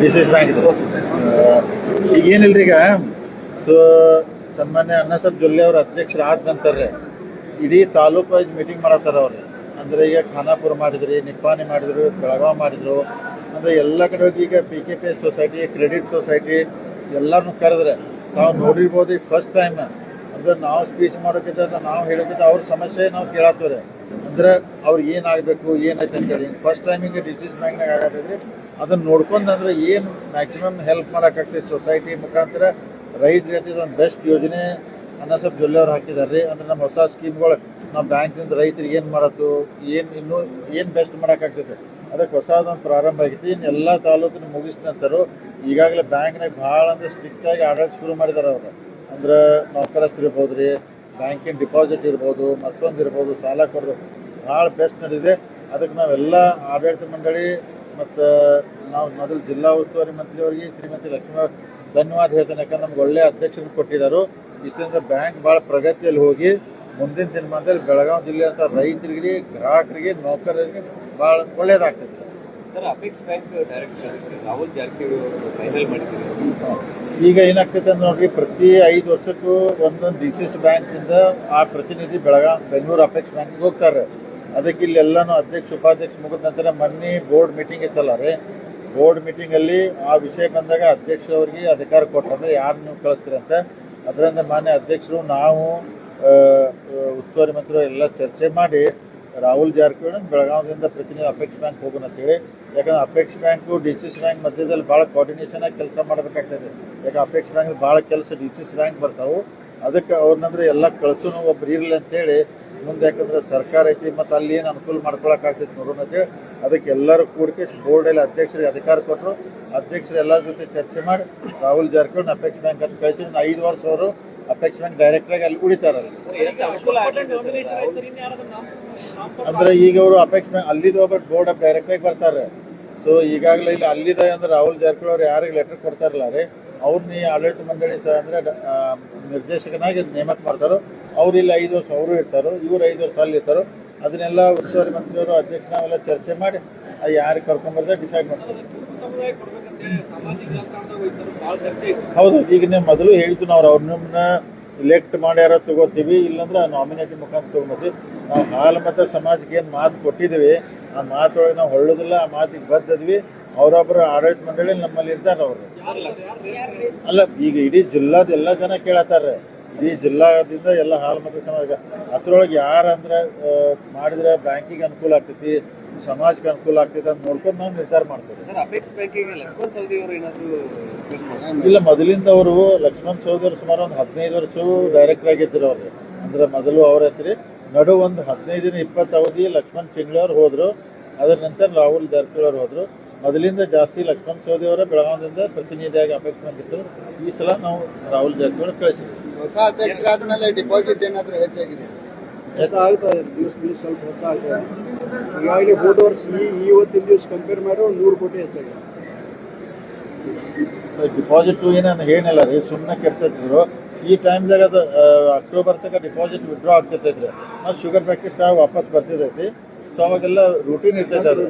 D C S bank ಇದೆ ಈಗ ಏನಿಲ್ರಿ ಈಗ ಸೊ ಸನ್ಮಾನ್ಯ ಅನ್ನಸಬ್ ಜೊಲ್ಲೆ ಅವ್ರ ಅಧ್ಯಕ್ಷರಾದ ನಂತರ ಇಡೀ ತಾಲೂಕು ವೈಸ್ ಮೀಟಿಂಗ್ ಮಾಡತ್ತಾರ ಅವ್ರಿ. ಅಂದ್ರೆ ಈಗ ಖಾನಾಪುರ ಮಾಡಿದ್ರಿ ನಿಪ್ಪಾನಿ ಮಾಡಿದ್ರು, ಬೆಳಗಾವ್ ಮಾಡಿದ್ರು, ಅಂದ್ರೆ ಎಲ್ಲ ಕಡೆ ಹೋಗಿ ಈಗ P K P society credit society ಎಲ್ಲರನ್ನು ಕರೆದ್ರೆ ನಾವು ನೋಡಿರ್ಬೋದು ಈಗ ಫಸ್ಟ್ ಟೈಮ್ ಅಂದ್ರೆ ನಾವು ಸ್ಪೀಚ್ ಮಾಡೋಕ್ಕಿಂತ ನಾವು ಹೇಳೋಕ್ಕಿಂತ ಅವ್ರ ಸಮಸ್ಯೆ ನಾವು ಕೇಳತ್ತವ್ರೆ. ಅಂದ್ರೆ ಅವ್ರಿಗೆ ಏನಾಗಬೇಕು ಏನೈತೆ ಅಂತೇಳಿ ಫಸ್ಟ್ ಟೈಮ್ ಈಗ ಡಿಸಿಸ್ ಬ್ಯಾಂಕ್ನಾಗ ಆಗತ್ತೈತ್ರಿ ಅದನ್ನ ನೋಡ್ಕೊಂಡು ಅಂದ್ರೆ ಏನು ಮ್ಯಾಕ್ಸಿಮಮ್ ಹೆಲ್ಪ್ ಮಾಡೋಕ್ಕಾಗ್ತದೆ ಸೊಸೈಟಿ ಮುಖಾಂತರ ರೈತರಿಗೆ ಇದೊಂದು ಬೆಸ್ಟ್ ಯೋಜನೆ ಅನ್ನಸಬ್ ಜೊಲ್ಲೆ ಅವ್ರು ಹಾಕಿದ್ದಾರೆ ರೀ ಅಂದ್ರೆ ನಮ್ಮ ಹೊಸ ಸ್ಕೀಮ್ಗಳು ನಾವು ಬ್ಯಾಂಕಿಂದ ರೈತರಿಗೆ ಏನು ಮಾಡತ್ತು, ಏನು ಇನ್ನೂ ಏನು ಬೆಸ್ಟ್ ಮಾಡೋಕ್ಕಾಗ್ತದೆ. ಅದಕ್ಕೆ ಹೊಸದೊಂದು ಪ್ರಾರಂಭ ಆಗೈತಿ ಇನ್ನು ಎಲ್ಲ ತಾಲೂಕಿನ ಮುಗಿಸಿದ ನಂತರ ಈಗಾಗಲೇ ಬ್ಯಾಂಕ್ನಾಗ ಭಾಳ ಅಂದ್ರೆ ಸ್ಟ್ರಿಕ್ಟಾಗಿ ಆಡಳಿತ ಶುರು ಮಾಡಿದಾರೆ ಅವರು. ಅಂದ್ರೆ ನೌಕರಸ್ಥರು ಇರ್ಬೋದು ರೀ ಬ್ಯಾಂಕಿನ ಡಿಪಾಸಿಟ್ ಇರ್ಬೋದು, ಮತ್ತೊಂದು ಇರ್ಬೋದು, ಸಾಲ ಕೊಡೋದು ಭಾಳ ಬೆಸ್ಟ್ ನಡೆದಿದೆ ಅದಕ್ಕೆ ನಾವೆಲ್ಲ ಆಡಳಿತ ಮಂಡಳಿ ಮತ್ತು ನಾವು ಮೊದಲು ಜಿಲ್ಲಾ ಉಸ್ತುವಾರಿ ಮಂತ್ರಿ ಅವರಿಗೆ ಶ್ರೀಮತಿ ಲಕ್ಷ್ಮೀ ಧನ್ಯವಾದ ಹೇಳ್ತೇನೆ. ಯಾಕಂದ್ರೆ ನಮ್ಗೆ ಒಳ್ಳೆ ಅಧ್ಯಕ್ಷರು ಕೊಟ್ಟಿದ್ದಾರೆ. ಇದರಿಂದ ಬ್ಯಾಂಕ್ ಭಾಳ ಪ್ರಗತಿಯಲ್ಲಿ ಹೋಗಿ ಮುಂದಿನ ದಿನಮಾನದಲ್ಲಿ ಬೆಳಗಾವಿ ಜಿಲ್ಲೆ ಅಂತ ರೈತರಿಗೆ ಗ್ರಾಹಕರಿಗೆ ನೌಕರರಿಗೆ ಭಾಳ ಒಳ್ಳೇದಾಗ್ತದೆ. Sir apex bank director Rahul Jarkiholi ಅವರು ಫೈನಲ್ ಮಾಡಿದ್ದೀರಿ? ಈಗ ಏನಾಗ್ತೈತೆ ಅಂದ್ರೆ ನೋಡ್ರಿ ಪ್ರತಿ ಐದು ವರ್ಷಕ್ಕೂ ಒಂದೊಂದು ಡಿ ಸಿ ಎಸ್ ಬ್ಯಾಂಕಿಂದ ಆ ಪ್ರತಿನಿಧಿ ಬೆಳಗಾವಿ ಬೆಂಗಳೂರು ಅಪೆಕ್ಸ್ ಬ್ಯಾಂಕ್ಗೆ ಹೋಗ್ತಾರೆ. ಅದಕ್ಕೆ ಇಲ್ಲಿ ಎಲ್ಲನೂ ಅಧ್ಯಕ್ಷ, ಉಪಾಧ್ಯಕ್ಷ ಮುಗಿದ ನಂತರ ಮೊನ್ನೆ ಬೋರ್ಡ್ ಮೀಟಿಂಗ್ ಇತ್ತಲ್ಲ ರೀ. ಬೋರ್ಡ್ ಮೀಟಿಂಗಲ್ಲಿ ಆ ವಿಷಯ ಬಂದಾಗ ಅಧ್ಯಕ್ಷರವರಿಗೆ ಅಧಿಕಾರ ಕೊಟ್ಟಂದ್ರೆ ಯಾರು ನೀವು ಕಳಿಸ್ತೀರಿ ಅಂತ. ಅದರಿಂದ ಮಾನ್ಯ ಅಧ್ಯಕ್ಷರು, ನಾವು ಉಸ್ತುವಾರಿ ಮಂತ್ರಿ ಎಲ್ಲ ಚರ್ಚೆ ಮಾಡಿ ರಾಹುಲ್ ಜಾರಕಿಹೊಳಿ ಬೆಳಗಾವಿಯಿಂದ ಪ್ರತಿನಿಧಿ ಅಪೇಕ್ಷ ಬ್ಯಾಂಕ್ ಹೋಗೋಣ ಅಂತೇಳಿ ಯಾಕಂದ್ರೆ apex bank D C C bank ಮಧ್ಯದಲ್ಲಿ ಭಾಳ ಕೋಆರ್ಡಿನೇಷನ್ ಆಗಿ ಕೆಲಸ ಮಾಡಬೇಕಾಗ್ತದೆ. ಯಾಕೆ ಅಪೇಕ್ಷ ಬ್ಯಾಂಕ್ ಭಾಳ ಕೆಲಸ ಡಿ ಸಿ ಸಿ ಬ್ಯಾಂಕ್ ಬರ್ತಾವೆ. ಅದಕ್ಕೆ ಅವ್ರನ್ನಂದ್ರೆ ಎಲ್ಲ ಕಳಿಸೋನು ಒಬ್ರು ಇರಲಿ ಅಂತೇಳಿ ಮುಂದೆ ಯಾಕಂದ್ರೆ ಸರ್ಕಾರ ಐತಿ ಮತ್ತು ಅಲ್ಲಿ ಏನು ಅನುಕೂಲ ಮಾಡ್ಕೊಳಕ್ಕಾಗ್ತೈತಿ ನೋಡೋಣ ಅಂತೇಳಿ ಅದಕ್ಕೆ ಎಲ್ಲರೂ ಕೂಡಿಕೆ ಬೋರ್ಡಲ್ಲಿ ಅಧ್ಯಕ್ಷರಿಗೆ ಅಧಿಕಾರ ಕೊಟ್ಟರು ಅಧ್ಯಕ್ಷರು ಎಲ್ಲರ ಜೊತೆ ಚರ್ಚೆ ಮಾಡಿ ರಾಹುಲ್ ಜಾರಕಿಹೊಳಿ ಅಪೆಕ್ಸ್ ಬ್ಯಾಂಕ್ ಅಂತ ಕಳಿಸಿ ಐದು ವರ್ಷ ಅವರು ಅಪೆಕ್ಸ್ ಬ್ಯಾಂಕ್ ಡೈರೆಕ್ಟರಾಗಿ ಅಲ್ಲಿ ಉಳಿತಾರಲ್ಲ ಸರ್ ಅಂದ್ರೆ ಈಗ ಅವರು ಅಪೆಕ್ಸ್ ಬ್ಯಾಂಕ್ ಅಲ್ಲಿದ್ದು ಒಬ್ಬ ಬೋರ್ಡ್ ಆಫ್ ಡೈರೆಕ್ಟರ್ ಬರ್ತಾರೆ. ಸೊ ಈಗಾಗಲೇ ಇಲ್ಲಿ ಅಲ್ಲಿದ ಅಂದ್ರೆ ರಾಹುಲ್ ಜಾರಕಿಹೊಳಿ ಅವ್ರು ಯಾರಿಗೆ ಲೆಟರ್ ಕೊಡ್ತಾರಲ್ಲ ರೀ. ಅವ್ರನ್ನ ಆಡಳಿತ ಮಂಡಳಿ ಸಹ ಅಂದ್ರೆ ನಿರ್ದೇಶಕನಾಗಿ ನೇಮಕ ಮಾಡ್ತಾರೋ ಅವ್ರು ಇಲ್ಲಿ ಐದು ವರ್ಷ ಅವರು ಇರ್ತಾರೋ, ಇವರು ಐದು ವರ್ಷ ಅಲ್ಲಿ ಇರ್ತಾರೋ. ಅದನ್ನೆಲ್ಲ ಉಸ್ತುವಾರಿ ಮಂತ್ರಿಯವರು ಅಧ್ಯಕ್ಷ ನಾವೆಲ್ಲ ಚರ್ಚೆ ಮಾಡಿ, ಆ ಯಾರಿಗೆ ಕರ್ಕೊಂಡ್ಬರ್ದೆ ಡಿಸೈಡ್ ಮಾಡ್ತಾರೆ. ಹೌದು, ಈಗ ನೀವು ಮೊದಲು ಹೇಳ್ತು ನಾವು ಅವ್ರನ್ನ ಇಲೆಕ್ಟ್ ಮಾಡ್ಯಾರ ತಗೋತೀವಿ, ಇಲ್ಲಾಂದ್ರೆ ನಾಮಿನೇಟಿ ಮುಖಾಂತರ ತಗೊಂಬತ್ತೀವಿ ನಾವು ಹಾಲು ಮತ್ತು ಸಮಾಜಕ್ಕೆ ಏನು ಮಾತು ಕೊಟ್ಟಿದ್ದೀವಿ ಆ ಮಾತೊಳಗೆ ನಾವು ಹೊಳ್ಳೋದಿಲ್ಲ, ಆ ಮಾತಿಗೆ ಬದ್ದಿದ್ವಿ ಅವರೊಬ್ಬರು ಆಡಳಿತ ಮಂಡಳಿ ನಮ್ಮಲ್ಲಿ ಇರ್ತಾರೆ ಅವರು. ಅಲ್ಲ, ಈಗ ಇಡೀ ಜಿಲ್ಲಾದ ಎಲ್ಲ ಜನ ಕೇಳತ್ತಾರೆ ಇಡೀ ಜಿಲ್ಲಾದಿಂದ ಎಲ್ಲ ಹಾಲು ಮತ್ತು ಸಮಾಜ ಅದ್ರೊಳಗೆ ಯಾರು ಅಂದ್ರೆ ಆ, ಮಾಡಿದ್ರೆ ಬ್ಯಾಂಕಿಗೆ ಅನುಕೂಲ ಆಗ್ತೈತಿ ಸಮಾಜಕ್ಕೆ ಅನುಕೂಲ ಆಗ್ತೈತಿ ಅಂತ ನೋಡ್ಕೊಂಡು ನಾವು ನಿರ್ಧಾರ ಮಾಡ್ತೀವಿ. ಅವರು ಇಲ್ಲ ಮೊದಲಿಂದ ಅವರು ಲಕ್ಷ್ಮಣ್ ಚೌಧರಿ ಸುಮಾರು ಒಂದು ಹದಿನೈದು ವರ್ಷ ಡೈರೆಕ್ಟರ್ ಆಗಿದ್ದರು ಅವ್ರು. ಅಂದ್ರೆ ಮೊದಲು ಅವ್ರ ಹತ್ರ ನಡು ಒಂದು ಹದಿನೈದು ದಿನ ಇಪ್ಪತ್ತು ಅವಧಿ ಲಕ್ಷ್ಮಣ್ ಚಿಂಗ್ಳಿ ಅವ್ರು ಹೋದ್ರು. ಅದರ ನಂತರ ರಾಹುಲ್ ಜಾರಕಿಹೊಳಿ ಅವ್ರು ಹೋದ್ರು. ಮೊದಲಿಂದ ಜಾಸ್ತಿ ಲಕ್ಷ್ಮಣ್ ಸೌದಿ ಅವರ ಬೆಳಗಾವಿಯಿಂದ ಪ್ರತಿನಿಧಿಯಾಗಿ ಅಪೇಕ್ಷೆ ಬಂದಿತ್ತು ಈ ಸಲ ನಾವು ರಾಹುಲ್ ಜಾರಕಿಹೊಳಿ ಕಳಿಸಿದ್ವಿ. ಹೊಸ ಅಧ್ಯಕ್ಷರಾದ ಮೇಲೆ ಡಿಪಾಸಿಟ್ ಏನಾದರೂ ಹೆಚ್ಚಾಗಿದೆ? ಹೆಚ್ಚಾಗ್ತದೆ ದಿವಸ ದಿವಸ ಸ್ವಲ್ಪ ಹೆಚ್ಚಾಗ್ತದೆ ಈಗಾಗಲೇ ಹೋದ ವರ್ಷ ಈ ಇವತ್ತಿನ ದಿವಸ ಕಂಪೇರ್ ಮಾಡಿ ಒಂದು ನೂರು ಕೋಟಿ ಹೆಚ್ಚಾಗಿದೆ. ಡಿಪಾಸಿಟ್ ಏನೇನು ಏನಿಲ್ಲ ರೀ ಸುಮ್ಮನೆ ಕೆಡ್ಸತ್ತಿದ್ರು. ಈ ಟೈಮ್ದಾಗ ಅದು ಅಕ್ಟೋಬರ್ ತನಕ ಡಿಪಾಸಿಟ್ ವಿಡ್ರಾ ಆಗ್ತಿರ್ತೈತ್ರಿ. ಮತ್ತು ಶುಗರ್ ಫ್ಯಾಕ್ಟ್ರಿ ಸ್ಟಾಕ್ ವಾಪಸ್ ಬರ್ತಿದೈತಿ ಸೊ ಅವಾಗೆಲ್ಲ ರೂಟೀನ್ ಇರ್ತೈತೆ ಅದು.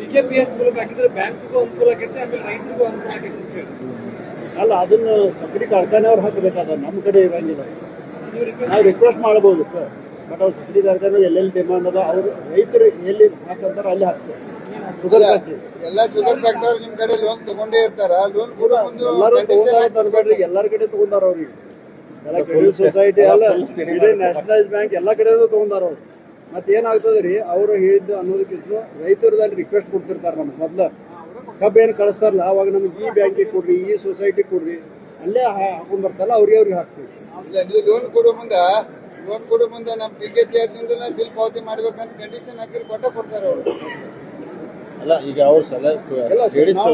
ಒಬ್ಬರು ರೈತ ಯಾರೋ ಸಲಹೆ ಕೊಟ್ಟರು ಸರ್ ಈ ಕಬ್ಬಿನ ಬಾಕಿ bill P K P S ಮೂಲಕ ಹಾಕಿದ್ರೆ ಬ್ಯಾಂಕ್ಗೂ ಅನುಕೂಲ ಆಗುತ್ತೆ ಆಮೇಲೆ ರೈತರಿಗೂ ಅನುಕೂಲ ಆಗುತ್ತೆ ಅಂತ ಹೇಳಿ. ಅಲ್ಲ ಅದನ್ನ ಸಕ್ರೆ ಕಾರ್ಖಾನೆ ಅವ್ರು ಹಾಕಬೇಕಾದ ನಮ್ಮ ಕಡೆ ಇರಂಗಿಲ್ಲ. ನೀವು ರಿಕ್ವೆಸ್ಟ್ ಮಾಡ್ಬೋದು ಸರ್ ಬಟ್ ಅವ್ರು ಸಕ್ರಿ ಕಾರ್ಖಾನೆ ಎಲ್ಲೆಲ್ಲಿ ಡಿಮಾಂಡ್ ಅದ ಅವರು ರೈತರು ಎಲ್ಲಿ ಹಾಕಂತಾರ ಅಲ್ಲಿ ಹಾಕ್ತಾರೆ. ಎಲ್ಲ ಶುಗರ್ ಫ್ಯಾಕ್ಟರ್ ನಿಮ್ ಕಡೆ ಲೋನ್ ತಗೊಂಡೇ ಇರ್ತಾರ. ಲೋನ್ ಕೂಡ ಒಂದು ಎಲ್ಲರೂ ಕಡೆ ತಗೊಂಡಾರ ಅವ್ರಿಗೆ ಸೊಸೈಟಿ ಅಲ್ಲ ಇಡೀ ನ್ಯಾಷನಲೈಸ್ ಬ್ಯಾಂಕ್ ಎಲ್ಲ ಕಡೆ ತಗೊಂಡಾರ ಅವ್ರು. ಮತ್ತೆ ಏನಾಗ್ತದೆ ರೀ ಅವರು ಹೇಳಿದ್ದು ಅನ್ನೋದಕ್ಕಿಂತ ರೈತರದಲ್ಲಿ ರಿಕ್ವೆಸ್ಟ್ ಕೊಡ್ತಿರ್ತಾರೆ ನಮ್ಗೆ ಮೊದ್ಲು. ಕಬ್ಬು ಏನು ಕಳಿಸ್ತಾರಲ್ಲ ಅವಾಗ ನಮ್ಗೆ ಈ ಬ್ಯಾಂಕಿಗೆ ಕೊಡ್ರಿ ಈ ಸೊಸೈಟಿ ಕೊಡ್ರಿ ಅಲ್ಲೇ ಹಾಕೊಂಡ್ ಬರ್ತಾರಲ್ಲ ಅವ್ರಿಗೆ ಅವ್ರಿಗೆ ಹಾಕ್ತೀವಿ. ಇಲ್ಲ ನೀವು ಲೋನ್ ಕೊಡೋ ಮುಂದೆ ಲೋನ್ ಕೊಡೋ ಮುಂದೆ ನಮ್ಮ ಪಿ ಕೆ ಪಿ ಬಿಲ್ ಪಾವತಿ ಮಾಡ್ಬೇಕಂತ ಕಂಡೀಷನ್ ಹಾಕಿದ್ರೆ ಕೊಟ್ಟ ಕೊಡ್ತಾರೆ ಅವರು. ಅಲ್ಲ ಈಗ ಅವ್ರ ಸಲಹೆ ಎಲ್ಲ ಹೇಳಿದ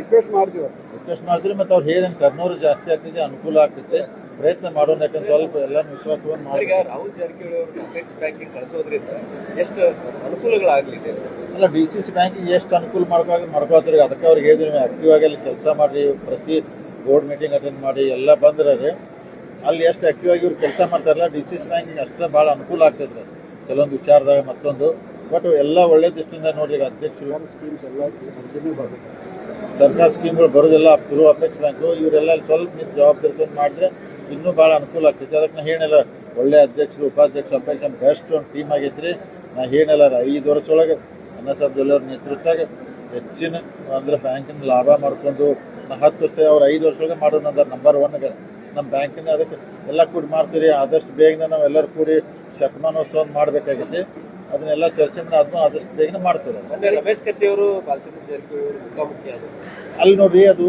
ರಿಕ್ವೆಸ್ಟ್ ಮಾಡ್ತೀವಿ. ರಿಕ್ವೆಸ್ಟ್ ಮಾಡ್ತೀರಿ ಮತ್ತೆ ಅವ್ರು ಹೇಳಿದಂಗೆ ಕರ್ನೂರು ಜಾಸ್ತಿ ಆಗ್ತಿದೆ ಅನುಕೂಲ ಆಗ್ತೈತೆ ಪ್ರಯತ್ನ ಮಾಡೋಣ ಯಾಕಂದ್ರೆ ಸ್ವಲ್ಪ ಎಲ್ಲ ವಿಶ್ವಾಸ ಈಗ ರಾಹುಲ್ ಜಾರಕಿಹೊಳಿ ಬ್ಯಾಂಕಿಗೆ ಕಳಿಸೋದ್ರಿಂದ ಎಷ್ಟು ಅನುಕೂಲಗಳಾಗಲಿದೆ ಅಲ್ಲ ಡಿ ಸಿ ಸಿ ಬ್ಯಾಂಕಿಗೆ ಎಷ್ಟು ಅನುಕೂಲ ಮಾಡ್ಕೊಂಡು ಮಾಡ್ಕೊಳ್ತಾರೆ. ಅದಕ್ಕೆ ಅವ್ರಿಗೆ ಹೇಳಿದ್ರೆ ನೀವು ಆಕ್ಟಿವ್ ಆಗಿ ಅಲ್ಲಿ ಕೆಲಸ ಮಾಡಿ ಪ್ರತಿ ಬೋರ್ಡ್ ಮೀಟಿಂಗ್ ಅಟೆಂಡ್ ಮಾಡಿ ಎಲ್ಲ ಬಂದ್ರೆ ರೀ ಅಲ್ಲಿ ಎಷ್ಟು ಆಕ್ಟಿವ್ ಆಗಿ ಇವ್ರು ಕೆಲಸ ಮಾಡ್ತಾರಲ್ಲ ಡಿ ಸಿ ಸಿ ಬ್ಯಾಂಕಿಗೆ ಅಷ್ಟೇ ಭಾಳ ಅನುಕೂಲ ಆಗ್ತೈತ್ರಿ ಕೆಲವೊಂದು ವಿಚಾರದಾಗ ಮತ್ತೊಂದು. ಬಟ್ ಎಲ್ಲ ಒಳ್ಳೆ ದೃಷ್ಟಿಯಿಂದ ನೋಡ್ರಿ ಈಗ ಅಧ್ಯಕ್ಷರು ಸ್ಕೀಮ್ಸ್ ಎಲ್ಲ ಸರ್ಕಾರ ಸ್ಕೀಮ್ಗಳು ಬರೋದಿಲ್ಲ ಥ್ರೂ ಅಪೆಕ್ಸ್ ಬ್ಯಾಂಕು ಇವರೆಲ್ಲ ಸ್ವಲ್ಪ ನಿಮ್ಮ ಜವಾಬ್ದಾರಿ ಮಾಡಿದ್ರೆ ಇನ್ನೂ ಭಾಳ ಅನುಕೂಲ ಆಗ್ತೈತಿ. ಅದಕ್ಕೆ ನಾ ಹೇಳಿಲ್ಲ ಒಳ್ಳೆ ಅಧ್ಯಕ್ಷರು, ಉಪಾಧ್ಯಕ್ಷರು ಅಂಬೇಡ್ಕರ್ ಬೆಸ್ಟ್ ಒಂದು ಟೀಮ್ ಆಗೈತ್ರಿ ನಾ ಏನಿಲ್ಲ ಐದು ವರ್ಷದೊಳಗೆ ಅನ್ನ ಸಾಹೇಬ್ ಜೊಲ್ಲೆ ನೇತೃತ್ವದಾಗ ಹೆಚ್ಚಿನ ಅಂದ್ರೆ ಬ್ಯಾಂಕಿನ ಲಾಭ ಮಾಡ್ಕೊಂಡು ನಾ ಹತ್ತು ವರ್ಷ, ಅವ್ರು ಐದು ವರ್ಷದೊಳಗೆ ಮಾಡೋಣ ಅಂದ್ರೆ ನಂಬರ್ ಒನ್ಗೆ ನಮ್ಮ ಬ್ಯಾಂಕಿನ ಅದಕ್ಕೆ ಎಲ್ಲ ಕೂಡಿ ಮಾಡ್ತೀರಿ, ಆದಷ್ಟು ಬೇಗನೆ ನಾವೆಲ್ಲರೂ ಕೂಡಿ ಶತಮಾನೋತ್ಸವ ಮಾಡಬೇಕಾಗೈತಿ ಅದನ್ನೆಲ್ಲ ಚರ್ಚೆ ಮಾಡಿ ಅದನ್ನು ಆದಷ್ಟು ಬೇಗನೆ ಮಾಡ್ತಾರೆ. ಮೊನ್ನೆ ರಮೇಶ್ ಕತ್ತಿ ಅವರು ಬಾಲಚಂದ್ರ ಜಾರಕಿಹೊಳಿ ಅವರು ಮುಖಾಮುಖಿ ಆದರು. ಅಲ್ಲಿ ನೋಡ್ರಿ ಅದು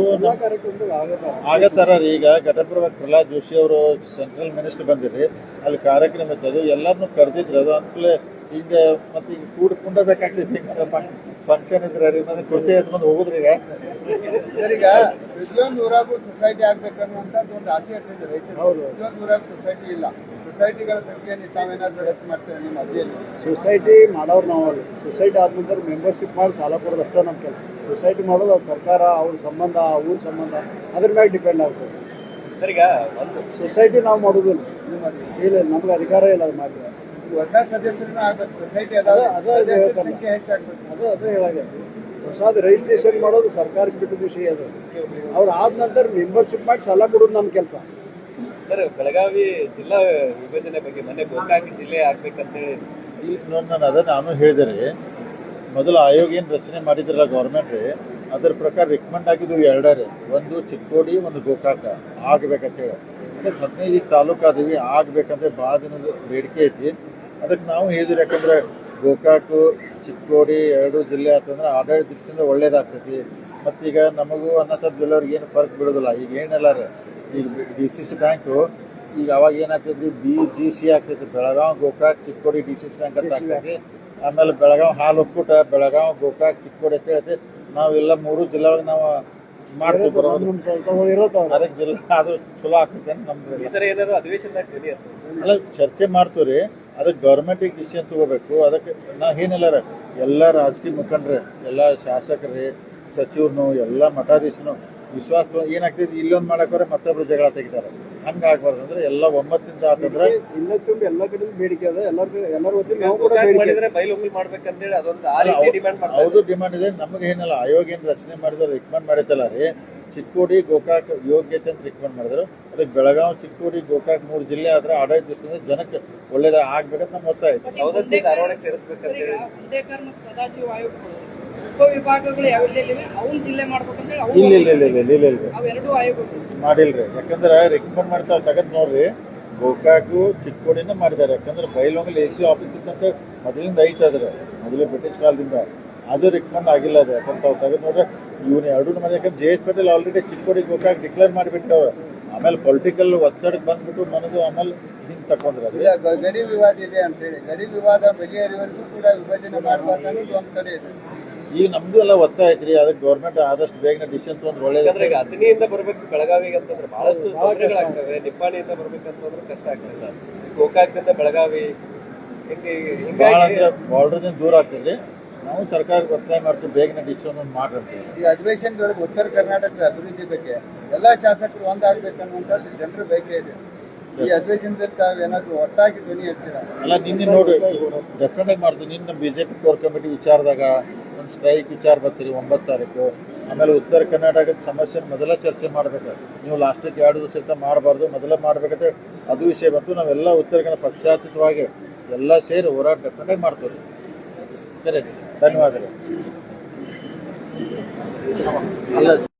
ಆಗತ್ತಾರ ರೀ. ಈಗ ಘಟಪ್ರಭ ಪ್ರಹ್ಲಾದ್ ಜೋಶಿ ಅವರು ಸೆಂಟ್ರಲ್ ಮಿನಿಸ್ಟರ್ ಬಂದಿರಿ ಅಲ್ಲಿ ಕಾರ್ಯಕ್ರಮ ಇತ್ತು. ಅದು ಎಲ್ಲರನ್ನೂ ಕರೆದಿದ್ರು. ಅದು ಅನ್ಕೂಲ ಈಗ ಮತ್ತೆ ಈಗ ಕೂಡ್ಕೊಂಡ ಬೇಕಾಗ್ತೈತಿ ಫಂಕ್ಷನ್ ಇದ್ರೆ ರೀ. ಮತ್ತೆ ಕುರ್ಚಿ ಎತ್ಕೊಂಡು ಹೋಗುದ್ರಿ ಈಗ. ಸರ್ ಈಗ ಪ್ರತಿಯೊಂದು ಊರಾಗೂ ಸೊಸೈಟಿ ಆಗ್ಬೇಕನ್ನುವಂಥದ್ದು ಒಂದು ಆಸೆ ರೈತರು ಹೌದು. ಪ್ರತಿಯೊಂದು ಊರಾಗ ಸೊಸೈಟಿ ಇಲ್ಲ. ಸೊಸೈಟಿಗಳ ಸಂಖ್ಯೆ ತಾವೇನಾದ್ರೂ ಹೆಚ್ಚು ಮಾಡ್ತೀರಾ ನಿಮ್ಮ ಸೊಸೈಟಿ ಮಾಡೋರು ನಾವು ಸೊಸೈಟಿ ಆದ ನಂತರ ಮೆಂಬರ್ಶಿಪ್ ಮಾಡಿ ಸಾಲ ಕೊಡೋದು ಅಷ್ಟೇ ನಮ್ಮ ಕೆಲಸ. ಸೊಸೈಟಿ ಮಾಡೋದು ಅದು ಸರ್ಕಾರ ಅವ್ರ ಸಂಬಂಧ ಊರ ಸಂಬಂಧ ಅದ್ರ ಮೇಲೆ ಡಿಪೆಂಡ್ ಆಗ್ತದೆ. ಸರ್ ಈಗ ಒಂದು ಸೊಸೈಟಿ ನಾವು ಮಾಡೋದಿಲ್ಲ. ಇಲ್ಲ ನಮ್ಗೆ ಅಧಿಕಾರ ಇಲ್ಲ ಅದು ಮಾಡಿದ್ರೆ ಹೊಸ ಸದಸ್ಯರನ್ನ ಆಗ್ಬೇಕು. ಸೊಸೈಟಿ ಅದ ಅದೇ- ಅದೇ ಸದಸ್ಯರ ಸಂಖ್ಯೆ ಹೆಚ್ಚಾಗ್ಬೇಕು. ಅದು ಅದೇ ಹೇಳಾಗ ಹೊಸದು ರಿಜಿಸ್ಟ್ರೇಷನ್ ಮಾಡೋದು ಸರ್ಕಾರಕ್ಕೆ ಬಿಟ್ಟದ ವಿಷಯ ಅದು. ಅವ್ರು ಆದ ನಂತರ ಮೆಂಬರ್ಶಿಪ್ ಮಾಡಿ ಸಾಲ ಕೊಡೋದು ನಮ್ಮ ಕೆಲಸ. ಸರ್, ಬೆಳಗಾವಿ ಜಿಲ್ಲಾ ವಿಭಜನೆ ಬಗ್ಗೆ ಮೊನ್ನೆ ಗೋಕಾಕ್ ಜಿಲ್ಲೆ ಆಗ್ಬೇಕಂತೇಳಿ. ಇಲ್ಲಿ ನೋಡಿ ನಾನು ಅದ ನಾನು ಹೇಳಿದೆ ಮೊದಲು ಆಯೋಗ ಏನು ರಚನೆ ಮಾಡಿದ್ರಲ್ಲ ಗೌರ್ಮೆಂಟ್ ರೀ, ಅದ್ರ ಪ್ರಕಾರ ರಿಕಮೆಂಡ್ ಆಗಿದ್ದು ಎರಡರೇ ಒಂದು ಚಿಕ್ಕೋಡಿ, ಒಂದು ಗೋಕಾಕ ಆಗ್ಬೇಕಂತೇಳಿ. ಅದಕ್ಕೆ ಹದಿನೈದು ತಾಲೂಕು ಅದೀವಿ ಆಗ್ಬೇಕಂದ್ರೆ ಭಾಳ ದಿನದ ಬೇಡಿಕೆ ಐತಿ. ಅದಕ್ಕೆ ನಾವು ಹೇಳಿದ್ವಿ ಯಾಕಂದ್ರೆ ಗೋಕಾಕು, ಚಿಕ್ಕೋಡಿ ಎರಡು ಜಿಲ್ಲೆ ಆತಂದ್ರೆ ಆಡಳಿತ ದೃಷ್ಟಿಯಿಂದ ಒಳ್ಳೇದಾಗ್ತೈತಿ. ಮತ್ತೀಗ ನಮಗೂ ಅನ್ನ ಸರ್ ಜಿಲ್ಲೆಯವ್ರಿಗೆ ಏನು ಫರ್ಕ್ ಬಿಡೋದಿಲ್ಲ. ಈಗ ಏನಿಲ್ಲ ಈಗ ಡಿ ಸಿ ಸಿ ಬ್ಯಾಂಕು ಈಗ ಅವಾಗ ಏನಾಗ್ತೈತ್ರಿ? ಬಿ ಜಿ ಸಿ ಆಗ್ತೈತಿ Belgaum Gokak Chikkodi D C C bank ಅಂತ ಆಗ್ತೈತಿ. ಆಮೇಲೆ ಬೆಳಗಾವ್ ಹಾಲು ಒಕ್ಕೂಟ ಬೆಳಗಾವ್ ಗೋಕಾಕ್ ಚಿಕ್ಕೋಡಿ ಅಂತ ಹೇಳ್ತಿ. ನಾವೆಲ್ಲ ಮೂರು ಜಿಲ್ಲೆ ಒಳಗೆ ನಾವು ಅದಕ್ಕೆ ಜಿಲ್ಲಾ ಅದು ಚಲೋ ಆಗ್ತೈತೆ ಅಲ್ಲ ಚರ್ಚೆ ಮಾಡ್ತೀವ್ರಿ. ರೀ ಅದಕ್ಕೆ ಗೌರ್ಮೆಂಟಿಗೆ ಡಿಸಿಷನ್ ತಗೋಬೇಕು. ಅದಕ್ಕೆ ನಾ ಏನಿಲ್ಲ ರೀ ಎಲ್ಲ ರಾಜಕೀಯ ಮುಖಂಡ್ರೆ ಎಲ್ಲ ಶಾಸಕರೇ ಸಚಿವನು ಎಲ್ಲ ಮಠಾಧೀಶನು ವಿಶ್ವಾಸ ಏನಾಗ್ತೈತಿ ಇಲ್ಲೊಂದು ಮಾಡಕ್ಕೆ ಮತ್ತೊಬ್ರು ಜಗಳ ತೆಗಿತಾರೆ. ಹಂಗಾಗ್ಬಾರ್ದು ಅಂದ್ರೆ ಎಲ್ಲ ಒಂಬತ್ತಿಂದ ಆತಂದ್ರೆ ಇಲ್ಲ ತುಂಬ ಎಲ್ಲ ಕಡೆ ಬೇಡಿಕೆ ಅದ. ಎಲ್ಲರ ಎಲ್ಲರ ವತಿಯಿಂದ ನಾವು ಕೂಡ ಬೇಡಿಕೆ ಅದೊಂದು ಆ ರೀತಿ ಡಿಮ್ಯಾಂಡ್ ಹೌದು ಡಿಮಾಂಡ್ ಇದೆ. ನಮಗೆ ಏನಲ್ಲ ಆಯೋಗ ಏನು ರಚನೆ ಮಾಡಿದ್ರು ರಿಕಮೆಂಡ್ ಮಾಡಿದ್ದಲ್ಲ ರೀ. ಚಿಕ್ಕೋಡಿ ಗೋಕಾಕ್ ಯೋಗ್ಯತೆ ಅಂತ ರಿಕಮೆಂಡ್ ಮಾಡಿದ್ರು. ಅದಕ್ಕೆ ಬೆಳಗಾವಿ ಚಿಕ್ಕೋಡಿ ಗೋಕಾಕ್ ಮೂರು ಜಿಲ್ಲೆ ಆದ್ರೆ ಆಡಳಿತ ದೃಷ್ಟಿಯಿಂದ ಜನಕ್ಕೆ ಒಳ್ಳೇದ ಆಗ್ಬೇಕಂತ ನಮ್ಮ ಒತ್ತಾಯ ಉಪವಿಭಾಗಗಳು ಯಾವೆಲ್ಲಿವೆ ಅವ್ನ ಜಿಲ್ಲೆ ಅವು ಇಲ್ಲ ಇಲ್ಲ ಇಲ್ಲ ಇಲ್ಲ ಇಲ್ಲ ಅವೆರಡು ಆಯೋಗಗಳು. ಮಾಡಿಲ್ರಿ. ಯಾಕಂದ್ರೆ ರೆಕಮೆಂಡ್ ಮಾಡ್ತಾರೆ ತಗದ್ ನೋಡ್ರಿ. ಗೋಕಾಕು ಚಿಕ್ಕೋಡಿನ ಮಾಡಿದ್ದಾರೆ. ಯಾಕಂದ್ರೆ ಬೈಲೊಂಗಲ್ ಎ ಸಿ ಆಫೀಸ್ ಇದ್ದಂತೆ ಮೊದಲಿಂದ ಐತೆ ಅದ್ರ ಮೊದಲು ಬ್ರಿಟಿಷ್ ಕಾಲದಿಂದ. ಅದು ರಿಕಮೆಂಡ್ ಆಗಿಲ್ಲ ಅದು. ಯಾಕಂತ ಅವ್ರು ತೆಗೆದು ನೋಡ್ರೆ ಇವನು ಎರಡೂ ಮಾಡಿ. ಯಾಕಂದ್ರೆ J H Patel already Chikkodi Gokak declare ಮಾಡಿಬಿಟ್ಟವ್ರು. ಆಮೇಲೆ ಪೊಲಿಟಿಕಲ್ ಒತ್ತಡಕ್ಕೆ ಬಂದ್ಬಿಟ್ಟು ಮನದು ಆಮೇಲೆ ಹಿಂಗೆ ತಕೊಂಡ್ರೆ ಅದು. ಇಲ್ಲ ಗ- ಗಡಿ ವಿವಾದ ಇದೆ ಅಂತ ಹೇಳಿ. ಗಡಿ ವಿವಾದ ಬಗೆಹರಿವರೆಗೂ ಕೂಡ ವಿಭಜನೆ ಮಾಡಬಾರ್ದು ಅನ್ನೋದು ಒಂದ್ ಕಡೆ ಇದೆ. ಈಗ ನಮ್ದು ಎಲ್ಲ ಒತ್ತಾಯ ಐತ್ರಿ ಅದಕ್ಕೆ ಗೌರ್ಮೆಂಟ್ ಆದಷ್ಟು ಬೇಗನೆ ಡಿಸಿಷನ್ ತೊಗೊಂಡ್ರೆ ಒಳ್ಳೇದು. ಈಗ ಅತನಿಯಿಂದ ಬರ್ಬೇಕು ಬೆಳಗಾವಿಗೆ ಅಂತಂದ್ರೆ ಬಹಳಷ್ಟು ತೊಂದರೆಗಳಾಗ್ತವೆ. ನಿಪ್ಪಾಣಿಯಿಂದ ಬರ್ಬೇಕಂತಂದ್ರೆ ಕಷ್ಟ ಆಗ್ತದೆ. ಗೋಕಾಕ್ದಿಂದ ಬೆಳಗಾವಿ ಬಾರ್ಡರ್ದಿಂದ ದೂರ ಆಗ್ತದೆ. ನಾವು ಸರ್ಕಾರಕ್ಕೆ ಒತ್ತಾಯ ಮಾಡ್ತೀವಿ ಬೇಗನೆ ಡಿಸಿಷನ್ ಒಂದು ಮಾಡ್ರಿ ಅಂತ ಹೇಳಿ. ಈ ಅಧಿವೇಶನದೊಳಗೆ ಉತ್ತರ ಕರ್ನಾಟಕದ ಅಭಿವೃದ್ಧಿ ಬಗ್ಗೆ ಎಲ್ಲಾ ಶಾಸಕರು ಒಂದಾಗಬೇಕನ್ನುವಂಥದ್ದು ಜನರ ಬೇಕೇ ಇದೆ. ಈ ಅಧಿವೇಶನದಲ್ಲಿ ತಾವು ಏನಾದ್ರು ಒಟ್ಟಾಗಿ ಧ್ವನಿ ಎತ್ತೀರಾ? ಅಲ್ಲ ನಿನ್ನೆ ನೋಡಿ ಡೆಫಿನೆಟ್ ಆಗಿ ಮಾಡ್ತೀವಿ ನಿನ್ನ ಬಿಜೆಪಿ ಕೋರ್ ಕಮಿಟಿ ವಿಚಾರದಾಗ ಒಂದು ಸ್ಟ್ರೈಕ್, ವಿಚಾರ ಬರ್ತೀರಿ, ಒಂಬತ್ತು ತಾರೀಕು. ಆಮೇಲೆ ಉತ್ತರ ಕರ್ನಾಟಕದ ಸಮಸ್ಯೆ ಮೊದಲ ಚರ್ಚೆ ಮಾಡಬೇಕು ನೀವು ಲಾಸ್ಟಿಗೆ ಎರಡು ದಿವಸ ಮಾಡಬಾರ್ದು, ಮೊದಲ ಮಾಡಬೇಕಂತೆ ಅದು ವಿಷಯ ಬಂತು, ನಾವೆಲ್ಲ ಉತ್ತರ ಕನ್ನಡ ಪಕ್ಷಾತೀತವಾಗಿ ಎಲ್ಲ ಸೇರಿ ಹೋರಾಟ ಡೆಫಿನೆಟ್ ಆಗಿ ಮಾಡ್ತೀವಿ ಸರಿ. ಧನ್ಯವಾದಗಳು. ಅಲ್ಲ